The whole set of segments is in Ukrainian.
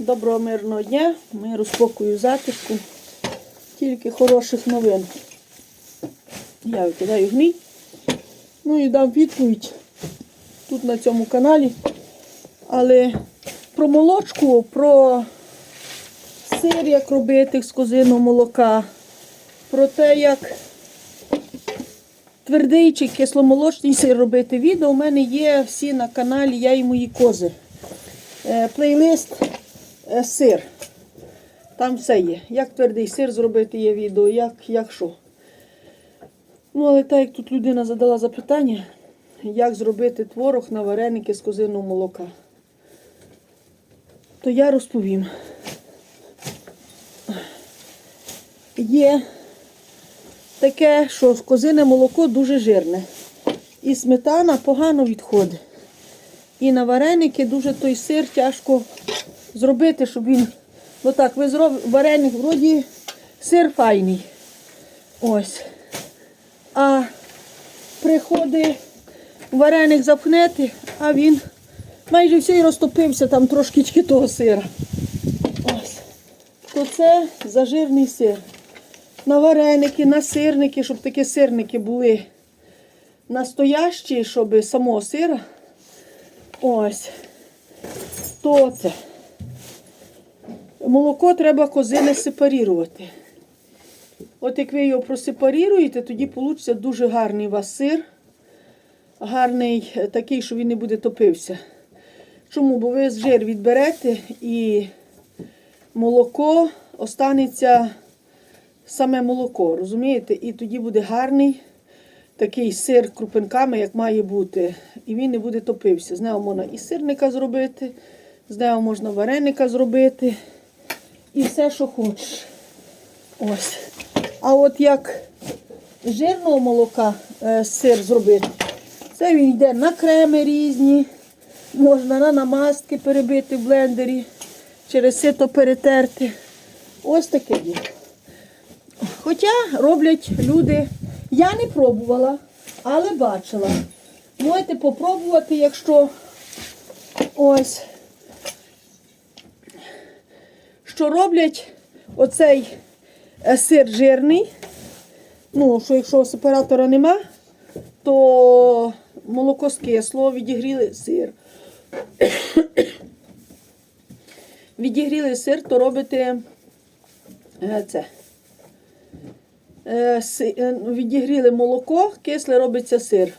Доброго мирного дня, миру, спокою, затишку. Тільки хороших новин. Я викидаю гній. Ну і дам відповідь тут на цьому каналі. Але про молочку, про сир, як робити з козиного молока, про те, як твердий чи кисломолочний сир робити відео, у мене є всі на каналі Я і мої кози. Е, Плейлист сир. Там все є. Як твердий сир зробити є відео, як, як що. Ну, але так як тут людина задала запитання, як зробити творог на вареники з козиного молока, то я розповім. Є таке, що козине молоко дуже жирне. І сметана погано відходить. І на вареники дуже той сир тяжко зробити, щоб він. Ну так, ви зробите вареник, вроді сир файний. Ось. А приходить вареник запхнете, а він майже всій розтопився, там трошки того сира. Ось. То це зажирний сир. На вареники, на сирники, щоб такі сирники були настоящі, щоб самого сира. Ось. То це. Молоко треба козине сепарірувати. От як ви його просепаріруєте, тоді вийде дуже гарний у вас сир. Гарний е, такий, що він не буде топився. Чому? Бо ви жир відберете і молоко останеться саме молоко, розумієте? І тоді буде гарний такий сир крупинками, як має бути. І він не буде топився. З нього можна і сирника зробити, з нього можна вареника зробити. І все, що хочеш. Ось. А от як жирного молока е, сир зробити, це він йде на креми різні, можна на намазки перебити в блендері, через сито перетерти. Ось таке є. Хоча роблять люди, я не пробувала, але бачила. Можете попробувати, якщо ось, що роблять оцей е, сир жирний. Ну, що якщо сепаратора нема, то молоко скисло, відігріли сир. відігріли сир, то робите е, це. Е, е, Відігріли молоко, кисле робиться сир.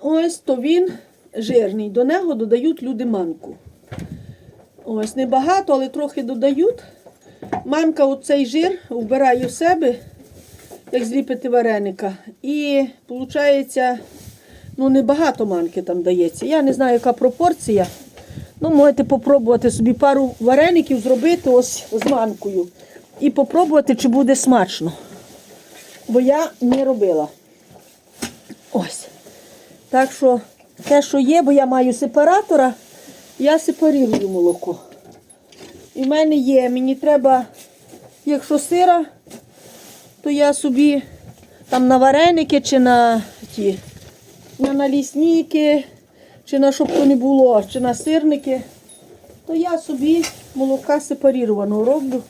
Ось то він жирний. До нього додають люди манку. Ось небагато, але трохи додають. Манка оцей жир вбирає в себе, як зліпити вареника. І виходить, ну небагато манки там дається. Я не знаю, яка пропорція. Ну, можете попробувати собі пару вареників зробити ось з манкою. І попробувати, чи буде смачно. Бо я не робила. Ось. Так що те, що є, бо я маю сепаратора, я сепарірую молоко. І в мене є, мені треба, якщо сира, то я собі там на вареники чи на ті, на налісники, чи на щоб то не було, чи на сирники, то я собі молока сепарірованого роблю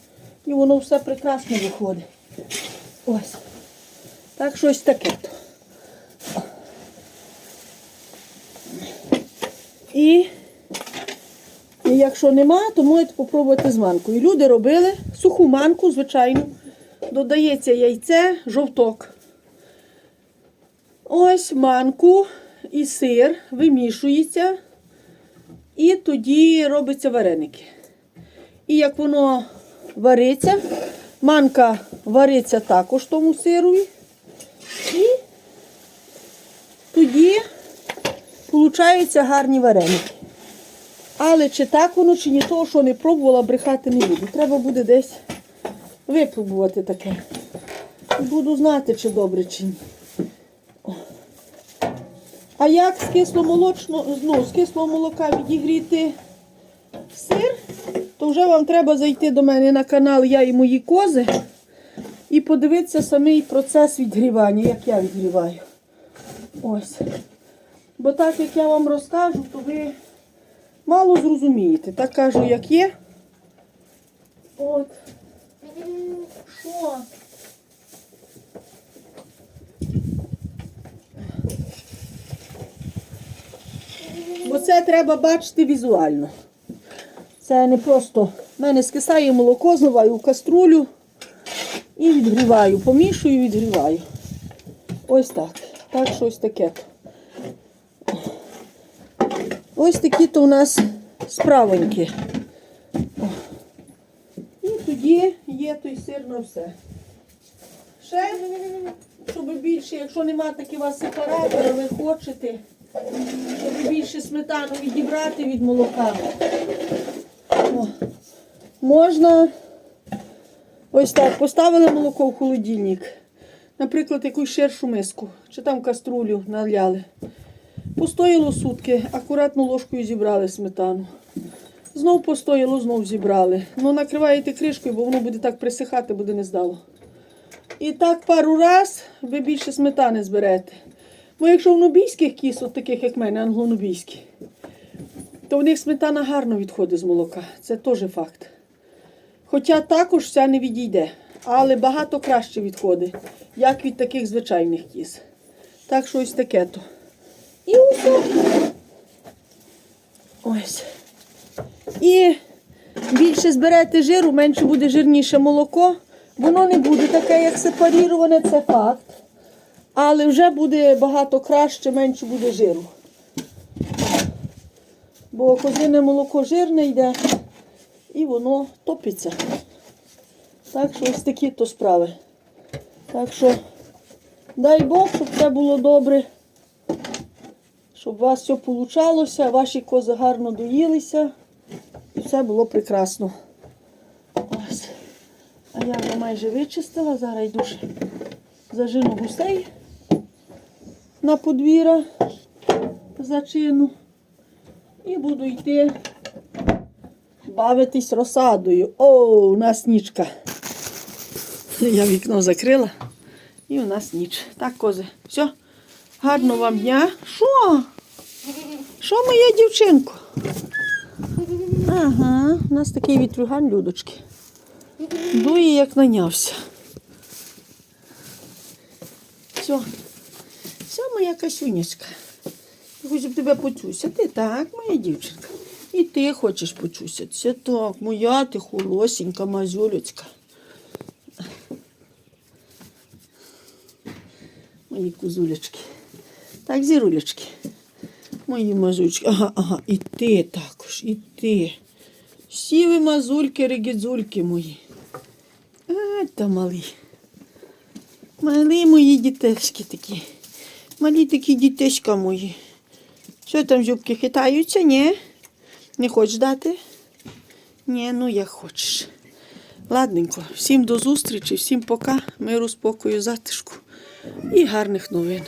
і воно все прекрасно виходить. Ось. Так щось таке. І і якщо нема, то можете спробувати з манкою. Люди робили суху манку, звичайно. Додається яйце, жовток. Ось манку і сир вимішується. І тоді робиться вареники. І як воно вариться, манка вариться також тому сирові. І тоді получаються гарні вареники. Але чи так воно, чи ні того, що не пробувала, брехати не буду. Треба буде десь випробувати таке. Буду знати, чи добре, чи ні. А як з кисломолочного, ну, з кислого молока відігріти сир, то вже вам треба зайти до мене на канал Я і мої кози і подивитися самий процес відгрівання, як я відгріваю. Ось. Бо так як я вам розкажу, то ви мало зрозумієте. Так кажу, як є. От. Що? Бо це треба бачити візуально. Це не просто. В мене скисає молоко, зливаю в каструлю і відгріваю. Помішую відгріваю. Ось так. Так, щось таке. Ось такі то у нас справоньки. О. І тоді є той сир на все. Ще, щоб більше, якщо нема таки вас сепаратора, ви хочете, щоб більше сметану відібрати від молока. О. Можна ось так, поставили молоко в холодильник. Наприклад, якусь ширшу миску, чи там каструлю наляли. Постояло сутки, акуратно ложкою зібрали сметану. Знов постояло, знов зібрали. Ну, накриваєте кришкою, бо воно буде так присихати, буде не здало. І так пару раз ви більше сметани зберете. Бо якщо в нубійських кіс, от таких як в мене, англонубійські, то в них сметана гарно відходить з молока. Це теж факт. Хоча також вся не відійде, але багато краще відходить, як від таких звичайних кіз. Так що ось таке то. І усе. Ось. І більше зберете жиру, менше буде жирніше молоко. Воно не буде таке, як сепаріроване, це факт. Але вже буде багато краще, менше буде жиру. Бо козине молоко жирне йде і воно топиться. Так що ось такі то справи. Так що дай Бог, щоб все було добре. Щоб у вас все получалося, ваші кози гарно доїлися і все було прекрасно. Ось. А я вже майже вичистила, зараз йду ще зажину гусей на подвір'я зачину. І буду йти бавитись розсадою. О, у нас нічка. Я вікно закрила. І у нас ніч. Так, кози. Все. Гарного вам дня. Що? Що моя дівчинко? Ага, у нас такий вітрюган, людочки. Дує, як нанявся. Все. Все, моя касюнечка. Я хочу б тебе почусяти, так, моя дівчинка. І ти хочеш почусятися. Так, моя ти холосенька, мазюлечка. Мої кузулечки. Так, зірулечки. Мої мазульчики. Ага, ага, і ти також, і ти. Всі ви мазульки, регідзульки мої. А, та малі. Малі мої дітешки такі. Малі такі дітешка мої. Що там зубки хитаються? Ні? Не хочеш дати? Ні, ну як хочеш. Ладненько, всім до зустрічі, всім пока, миру, спокою, затишку і гарних новин.